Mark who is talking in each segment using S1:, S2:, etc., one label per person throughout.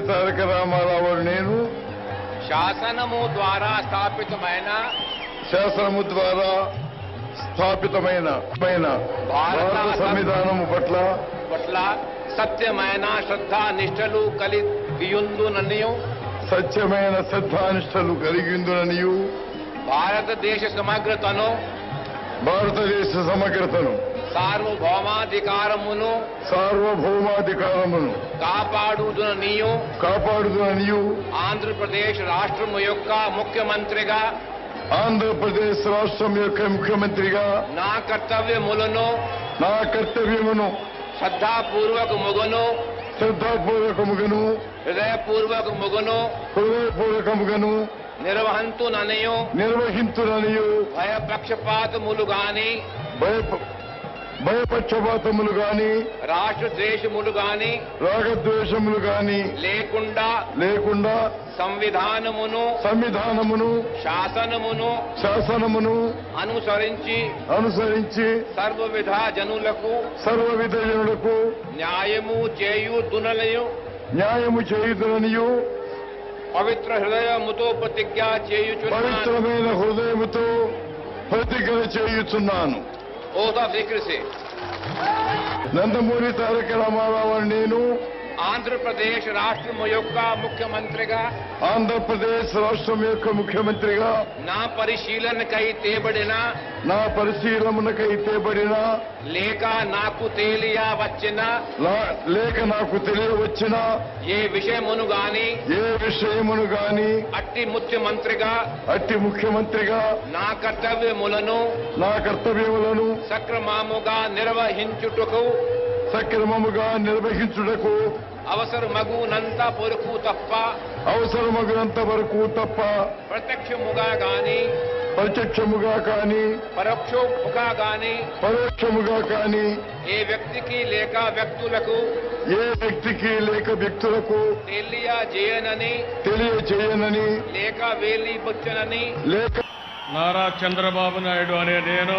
S1: నందమూరి తారక రామారావు నేను.
S2: శాసనము ద్వారా స్థాపితమైన
S1: శాసనము ద్వారా స్థాపితమైన భారత సంవిధానము పట్ల
S2: పట్ల సత్యమైన శ్రద్ధా నిష్టలు కలిగియుందుననియు
S1: సత్యమైన శ్రద్ధానిష్టలు కలిగిందుననియు
S2: భారతదేశ సమగ్రతను
S1: భారతదేశ సమగ్రతను
S2: సార్వభౌమాధికారమును
S1: సార్వభౌమాధికారమును
S2: కాపాడుదుననియు
S1: కాపాడుదుననియు
S2: ఆంధ్రప్రదేశ్ రాష్ట్రము యొక్క ముఖ్యమంత్రిగా.
S1: ఆంధ్రప్రదేశ్ రాష్ట్రం యొక్క ముఖ్యమంత్రిగా.
S2: నా కర్తవ్యములను
S1: నా కర్తవ్యమును
S2: శ్రద్ధాపూర్వక ముగును.
S1: శ్రద్ధాపూర్వకముగాను
S2: హృదయపూర్వక ముగును.
S1: హృదయపూర్వకముగాను
S2: నిర్వహంతుననియు.
S1: నిర్వహించుననియు
S2: భయపక్షపాతములు గాని.
S1: భయ భయపక్షపాతములు గాని
S2: రాష్ట్ర ద్వేషములు గాని
S1: రాగద్వేషములు గాని
S2: లేకుండా
S1: లేకుండా
S2: సంవిధానమును
S1: సంవిధానమును
S2: శాసనమును
S1: శాసనమును
S2: అనుసరించి
S1: అనుసరించి
S2: సర్వవిధ జనులకు
S1: సర్వవిధ జనులకు
S2: న్యాయము చేయుదునలయు
S1: న్యాయము చేయుదుననియు
S2: పవిత్ర హృదయముతో ప్రతిజ్ఞ చేయుచున్నాను.
S1: పవిత్రమైన హృదయముతో ప్రతిజ్ఞ చేయుచున్నాను.
S2: ఓదా స్వీకరిసి
S1: నందమూరి తారక రామారావు అని నేను
S2: ఆంధ్రప్రదేశ్ రాష్ట్రము యొక్క ముఖ్యమంత్రిగా
S1: ఆంధ్రప్రదేశ్ రాష్ట్రం యొక్క ముఖ్యమంత్రిగా
S2: నా పరిశీలనకై తేబడిన
S1: నా పరిశీలనకై తేబడిన
S2: లేక నాకు తేలియ వచ్చిన
S1: లేక నాకు తెలియవచ్చిన
S2: ఏ విషయమును గాని
S1: ఏ విషయమును గాని
S2: అట్టి ముఖ్యమంత్రిగా
S1: అట్టి ముఖ్యమంత్రిగా
S2: నా కర్తవ్యములను
S1: నా కర్తవ్యములను
S2: సక్రమముగా నిర్వహించుటకు
S1: సక్రమముగా నిర్వహించుటకు
S2: అవసరమగునంత పొరుకు తప్ప
S1: అవసరమగినంత వరకు తప్ప
S2: ప్రత్యక్షముగా గాని
S1: ప్రత్యక్షముగా కాని
S2: పరోక్షముగా గాని
S1: పరోక్షముగా కాని
S2: ఏ వ్యక్తికి లేక వ్యక్తులకు
S1: ఏ వ్యక్తికి లేక వ్యక్తులకు
S2: తెలియజేయనని
S1: తెలియచేయనని
S2: లేక వేలిపుచ్చనని
S1: లేక
S3: నారా చంద్రబాబు నాయుడు అనే నేను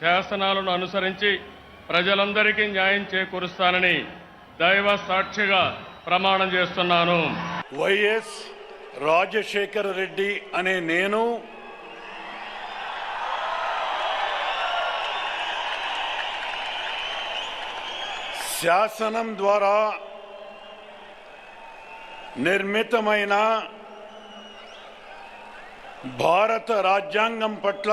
S3: శాసనాలను అనుసరించి ప్రజలందరికీ న్యాయం చేకూరుస్తానని దైవ సాక్షిగా ప్రమాణం చేస్తున్నాను.
S4: వైఎస్ రాజశేఖర రెడ్డి అనే నేను శాసనం ద్వారా నిర్మితమైన భారత రాజ్యాంగం పట్ల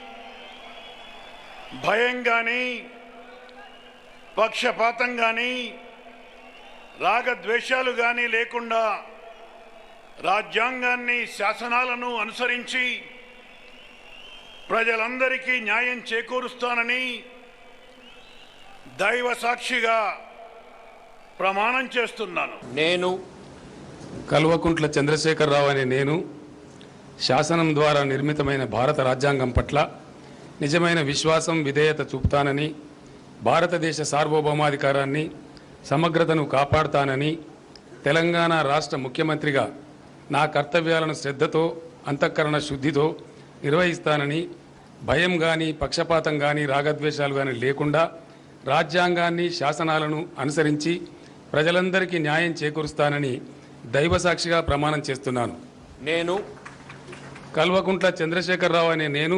S4: భయం కానీ పక్షపాతం కానీ రాగద్వేషాలు కానీ లేకుండా రాజ్యాంగాన్ని శాసనాలను అనుసరించి ప్రజలందరికీ న్యాయం చేకూరుస్తానని దైవ సాక్షిగా ప్రమాణం చేస్తున్నాను.
S2: నేను
S5: కల్వకుంట్ల చంద్రశేఖరరావు అనే నేను శాసనం ద్వారా నిర్మితమైన భారత రాజ్యాంగం పట్ల నిజమైన విశ్వాసం విధేయత చూపుతానని భారతదేశ సార్వభౌమాధికారాన్ని సమగ్రతను కాపాడుతానని తెలంగాణ రాష్ట్ర ముఖ్యమంత్రిగా నా కర్తవ్యాలను శ్రద్ధతో అంతఃకరణ శుద్ధితో నిర్వహిస్తానని భయం కానీ పక్షపాతం కానీ రాగద్వేషాలు కానీ లేకుండా రాజ్యాంగాన్ని శాసనాలను అనుసరించి ప్రజలందరికీ న్యాయం చేకూరుస్తానని దైవసాక్షిగా ప్రమాణం చేస్తున్నాను.
S2: నేను
S5: కల్వకుంట్ల చంద్రశేఖరరావు అనే నేను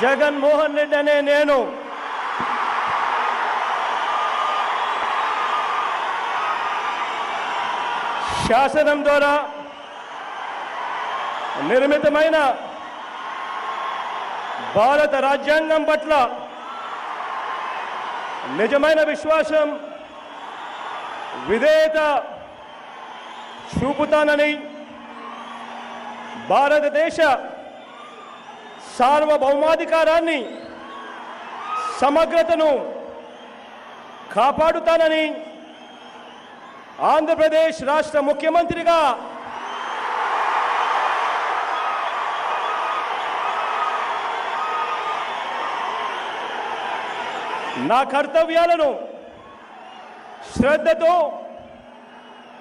S6: జగన్మోహన్ రెడ్డి అనే నేను. శాసనం ద్వారా నిర్మితమైన భారత రాజ్యాంగం పట్ల నిజమైన విశ్వాసం విధేయత చూపుతానని భారతదేశ సార్వభౌమాధికారాన్ని సమగ్రతను కాపాడుతానని ఆంధ్రప్రదేశ్ రాష్ట్ర ముఖ్యమంత్రిగా నా కర్తవ్యాలను శ్రద్ధతో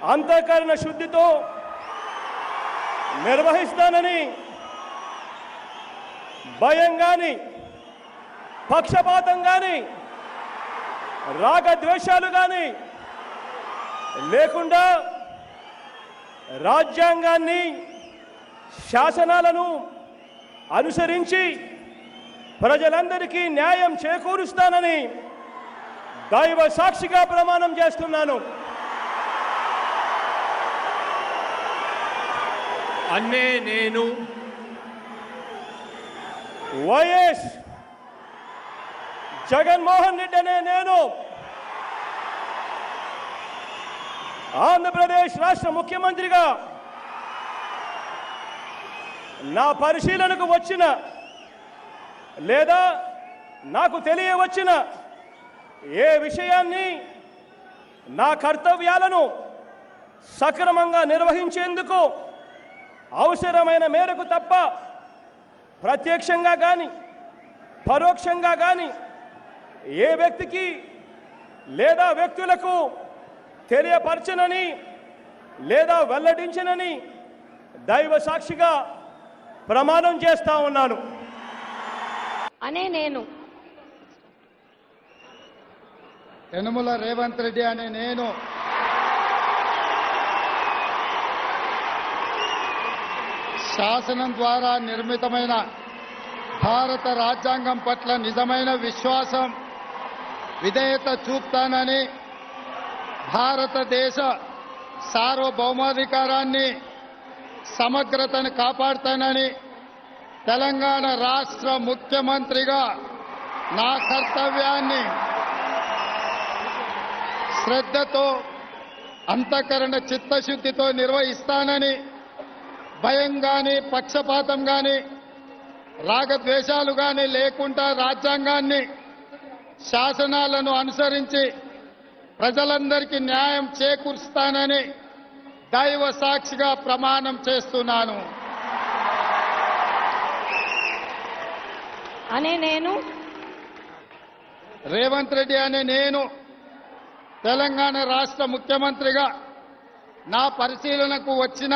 S6: అంతఃకరణ శుద్ధితో నిర్వహిస్తానని భయం కానీ పక్షపాతం కానీ రాగద్వేషాలు కానీ లేకుండా రాజ్యాంగాన్ని శాసనాలను అనుసరించి ప్రజలందరికీ న్యాయం చేకూరుస్తానని దైవ సాక్షిగా ప్రమాణం చేస్తున్నాను.
S7: అన్నే నేను
S6: వైఎస్ జగన్మోహన్ రెడ్డి అనే నేను ఆంధ్రప్రదేశ్ రాష్ట్ర ముఖ్యమంత్రిగా నా పరిశీలనకు వచ్చిన లేదా నాకు తెలియవచ్చిన ఏ విషయాన్ని నా కర్తవ్యాలను సక్రమంగా నిర్వహించేందుకు అవసరమైన మేరకు తప్ప ప్రత్యక్షంగా కానీ పరోక్షంగా కానీ ఏ వ్యక్తికి లేదా వ్యక్తులకు తెలియపరచనని లేదా వెల్లడించనని దైవ సాక్షిగా ప్రమాణం చేస్తా ఉన్నాను.
S8: అనే నేను.
S9: యనుమల రేవంత్ రెడ్డి అనే నేను. శాసనం ద్వారా నిర్మితమైన భారత రాజ్యాంగం పట్ల నిజమైన విశ్వాసం విధేయత చూపుతానని భారతదేశ సార్వభౌమాధికారాన్ని సమగ్రతను కాపాడుతానని తెలంగాణ రాష్ట్ర ముఖ్యమంత్రిగా నా కర్తవ్యాన్ని శ్రద్ధతో అంతఃకరణ చిత్తశుద్ధితో నిర్వహిస్తానని భయం కానీ పక్షపాతం కానీ రాగద్వేషాలు కానీ లేకుండా రాజ్యాంగాన్ని శాసనాలను అనుసరించి ప్రజలందరికీ న్యాయం చేకూరుస్తానని దైవ సాక్షిగా ప్రమాణం చేస్తున్నాను.
S8: అనే నేను?
S9: రేవంత్ రెడ్డి అనే నేను తెలంగాణ రాష్ట్ర ముఖ్యమంత్రిగా నా పరిశీలనకు వచ్చిన